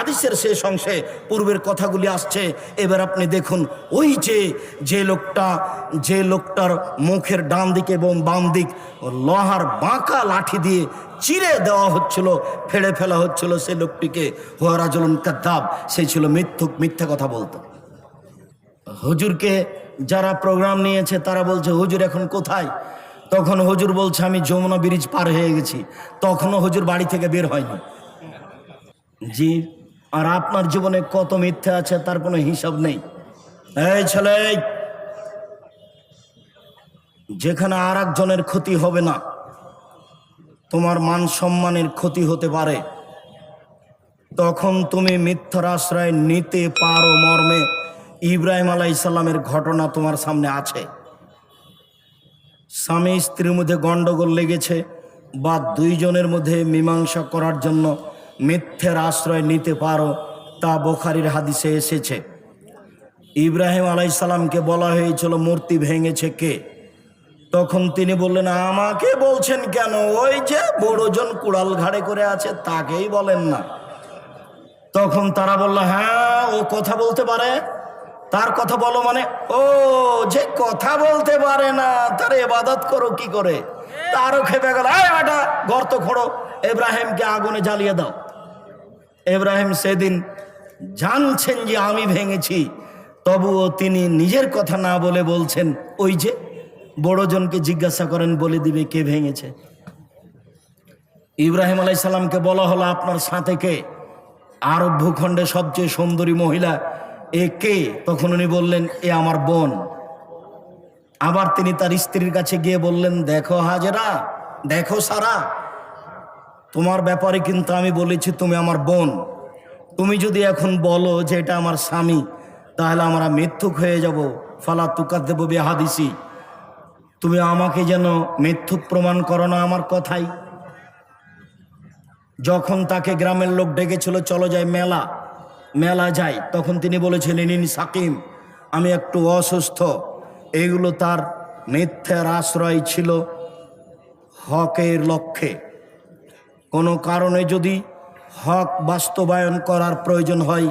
হাদিসের শেষ অংশে পূর্বের কথাগুলি আসছে। এবার আপনি দেখুন, ওই যে যে লোকটা, যে লোকটার মুখের ডান দিকে এবং বাম দিক লোহার বাঁকা লাঠি দিয়ে চিরে দেওয়া হচ্ছিল, ফেড়ে ফেলা হচ্ছিল সে লোকটিকে। হোয়ারাজলন কাদ্দাব, সে ছিল মিথ্যুক মিথ্যা কথা বলতো। হুজুরকে যারা প্রোগ্রাম নিয়েছে, তারা বলছে, হুজুর এখন কোথায়? তখন হুজুর বলছে, আমি যমুনা ব্রিজ পার হয়ে গেছি। তখনও হুজুর বাড়ি থেকে বের হয়নি। জি আর আপনার জীবনে কত মিথ্যা আছে তার কোনো হিসাব নেই। এই ছেলে, যেখানে আর একজনের ক্ষতি হবে না, তোমার মান সম্মানের ক্ষতি হতে পারে। তখন তুমি মিথ্যার আশ্রয় নিতে পারো মর্মে। ইব্রাহিম আলাই ইসাল্লামের ঘটনা তোমার সামনে আছে। স্বামী স্ত্রীর মধ্যে গণ্ডগোল লেগেছে, বা দুইজনের মধ্যে মীমাংসা করার জন্য মিথ্যের আশ্রয় নিতে পারো, তা বোখারির হাদিসে এসেছে। ইব্রাহিম আলাইসাল্লামকে বলা হয়েছিল, মূর্তি ভেঙেছে কে? তখন তিনি বললেন, আমাকে বলছেন কেন? ওই যে বড়জন কুড়াল ঘাড়ে করে আছে, তাকেই বলেন না। তখন তারা বলল হ্যাঁ ও কথা বলতে পারে। তার কথা বলো মানে ও যে কথা বলতে পারে না, তার এবাদত করো কি করে? তারও খেপে গেল বেটা, গর্ত খোঁড়ো এব্রাহিমকে আগুনে জ্বালিয়ে দাও। এব্রাহিম সেদিন জানছেন যে আমি ভেঙেছি, তবুও তিনি নিজের কথা না বলে বলছেন, ওই যে বড়জনকে জিজ্ঞাসা করেন, বলে দিবে কে ভেঙেছে। ইব্রাহিম আলাইসাল্লামকে বলা হলো, আপনার সাথে কে? আরব ভূখণ্ডে সবচেয়ে সুন্দরী মহিলা, এ কে? তখন উনি বললেন, এ আমার বোন। আবার তিনি তার স্ত্রীর কাছে গিয়ে বললেন, দেখো হাজেরা, দেখো সারা। তোমার ব্যাপারে কিন্তু আমি বলেছি তুমি আমার বোন। তুমি যদি এখন বলো যে এটা আমার স্বামী, তাহলে আমরা মিথ্যুক হয়ে যাব। ফালা তুকার দেব হাদিসি তুমি আমাকে যেন মিথ্যুক প্রমাণ করো না আমার কথাই। যখন তাকে গ্রামের লোক ডেকেছিল, চলো যাই মেলা। মেলা যাই, তখন তিনি বলেছিলেন, ইনি সাকিম, আমি একটু অসুস্থ। এগুলো তার মিথ্যার আশ্রয় ছিল হকের লক্ষ্যে। কোনো কারণে যদি হক বাস্তবায়ন করার প্রয়োজন হয়,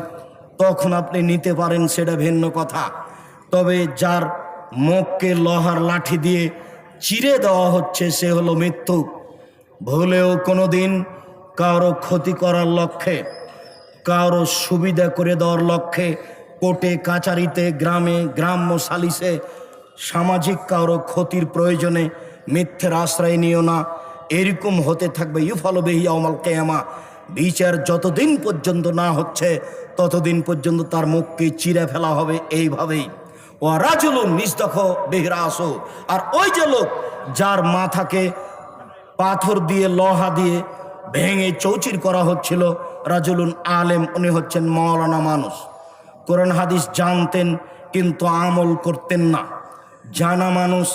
তখন আপনি নিতে পারেন সেটা ভিন্ন কথা। তবে যার মুখকে লোহার লাঠি দিয়ে চিরে দেওয়া হচ্ছে, সে হলো মৃত্যু। ভুলেও কোনো দিন কারও ক্ষতি করার লক্ষ্যে, কারও সুবিধা করে দেওয়ার লক্ষ্যে কোর্টে, কাচারিতে, গ্রামে, গ্রাম্য সালিসে সামাজিক কারও ক্ষতির প্রয়োজনে মিথ্যের আশ্রয় নিও না। এরকম হতে থাকবে, ইউফালো বেহিয়া অমাল কেয়ামা। বিচার যতদিন পর্যন্ত না হচ্ছে, ততদিন পর্যন্ত তার মুখকে চিরে ফেলা হবে এইভাবেই। ও রাজুলুন নিস্তখ বেহরা আসো আর ওই যে লোক যার মাথাকে পাথর দিয়ে, লহা দিয়ে ভেঙে চৌচির করা হচ্ছিল, রাজুলুন আলেম, উনি হচ্ছেন মৌলানা মানুষ। কোরআন হাদিস জানতেন, কিন্তু আমল করতেন না। জানা মানুষ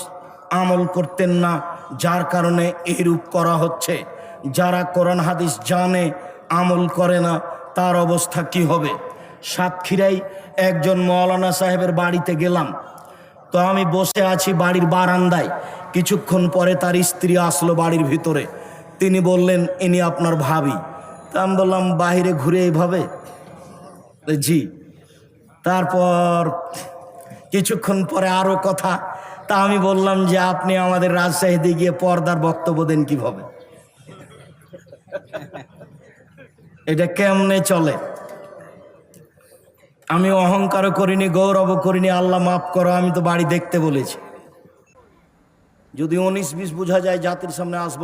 আমল করতেন না যার কারণে এইরূপ করা হচ্ছে। যারা কোরআন হাদিস জানে, আমল করে না, তার অবস্থা কি হবে? সাতক্ষীরাই একজন মৌলানা সাহেবের বাড়িতে গেলাম। তো আমি বসে আছি বাড়ির বারান্দায়। কিছুক্ষণ পরে তার স্ত্রী আসলো বাড়ির ভিতরে। তিনি বললেন ইনি আপনার ভাবি। তা আমি বললাম, বাহিরে ঘুরে এইভাবে জি। তারপর কিছুক্ষণ পরে আরও কথা তা আমি বললাম যে আপনি আমাদের রাজশাহীতে গিয়ে পর্দার বক্তব্য দেন কীভাবে? এটা কেমনে চলে? আমি অহংকারও করিনি গৌরব করিনি, আল্লাহ মাফ করো, আমি তো বাড়ি দেখতে বলেছি। যদি উনিশ বিশ বোঝা যায়, জাতির সামনে আসব।